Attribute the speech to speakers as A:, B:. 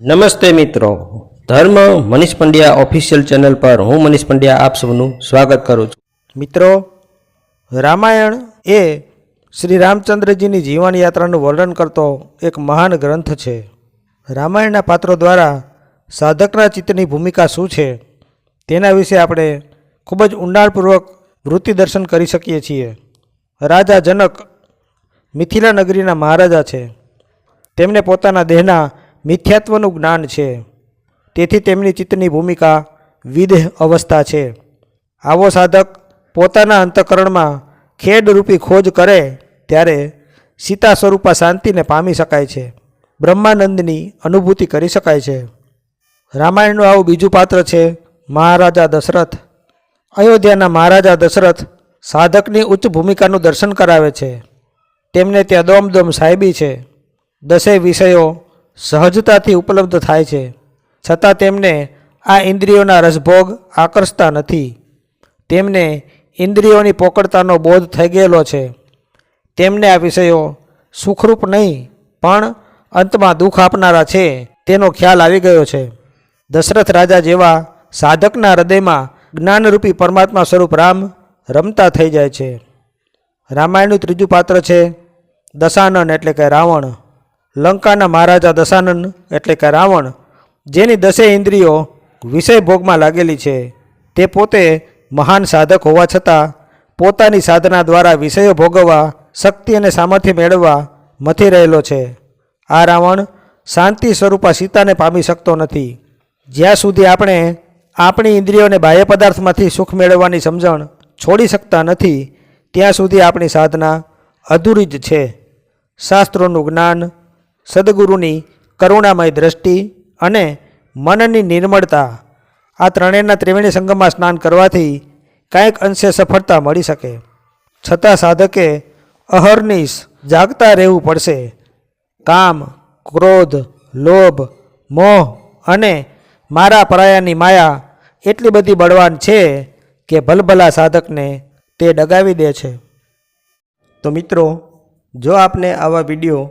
A: નમસ્તે મિત્રો. ધર્મ મનીષ પંડ્યા ઓફિશિયલ ચેનલ પર હું મનીષ પંડ્યા આપ સૌનું સ્વાગત કરું છું.
B: મિત્રો, રામાયણ એ શ્રી રામચંદ્રજીની જીવનયાત્રાનું વર્ણન કરતો એક મહાન ગ્રંથ છે. રામાયણના પાત્રો દ્વારા સાધકના ચિત્તની ભૂમિકા શું છે, તેના વિશે આપણે ખૂબ જ ઊંડાણપૂર્વક વૃત્તિ દર્શન કરી શકીએ છીએ. રાજા જનક મિથિલા નગરીના મહારાજા છે. તેમને પોતાના દેહના મિથ્યાત્વનું જ્ઞાન છે. તેથી તેમની ચિત્તની ભૂમિકા વિદેહ અવસ્થા છે. આવો સાધક પોતાના અંતકરણમાં ખેડરૂપી ખોજ કરે ત્યારે સીતા સ્વરૂપા શાંતિને પામી શકાય છે. બ્રહ્માનંદની અનુભૂતિ કરી શકાય છે. રામાયણનું આવું બીજું પાત્ર છે મહારાજા દશરથ. અયોધ્યાના મહારાજા દશરથ સાધકની ઉચ્ચ ભૂમિકાનું દર્શન કરાવે છે. તેમને ત્યાં દોમદોમ સાહેબી છે. દસેય વિષયો સહજતાથી ઉપલબ્ધ થાય છે. છતાં તેમને આ ઇન્દ્રિયોના રસભોગ આકર્ષતા નથી. તેમને ઇન્દ્રિયોની પોકળતાનો બોધ થઈ ગયેલો છે. તેમને આ વિષયો સુખરૂપ નહીં, પણ અંતમાં દુઃખ આપનારા છે તેનો ખ્યાલ આવી ગયો છે. દશરથ રાજા જેવા સાધકના હૃદયમાં જ્ઞાનરૂપી પરમાત્મા સ્વરૂપ રામ રમતા થઈ જાય છે. રામાયણનું ત્રીજું પાત્ર છે દશાનન એટલે કે રાવણ. લંકાના મહારાજા દશાનન એટલે કે રાવણ, જેની દસે ઇન્દ્રિયો વિષય ભોગમાં લાગેલી છે, તે પોતે મહાન સાધક હોવા છતાં પોતાની સાધના દ્વારા વિષયો ભોગવવા, શક્તિ અને સામર્થ્ય મેળવવા મથી રહેલો છે. આ રાવણ શાંતિ સ્વરૂપા સીતાને પામી શકતો નથી. જ્યાં સુધી આપણે આપણી ઇન્દ્રિયોને બાહ્ય પદાર્થમાંથી સુખ મેળવવાની સમજણ છોડી શકતા નથી, ત્યાં સુધી આપણી સાધના અધૂરી જ છે. શાસ્ત્રોનું જ્ઞાન સદગુરુની કરુણામય દ્રષ્ટિ અને મનની નિર્મળતા આ ત્રણેયના ત્રિવેણી સંગમમાં સ્નાન કરવાથી કાંઈક અંશે સફળતા મળી શકે. છતાં સાધકે અહર્નિશ જાગતા રહેવું પડશે. કામ, ક્રોધ, લોભ, મોહ અને મારા પરાયાની માયા એટલી બધી બળવાન છે કે ભલભલા સાધકને તે ડગાવી દે છે.
A: તો મિત્રો, જો આપને આવા વીડિયો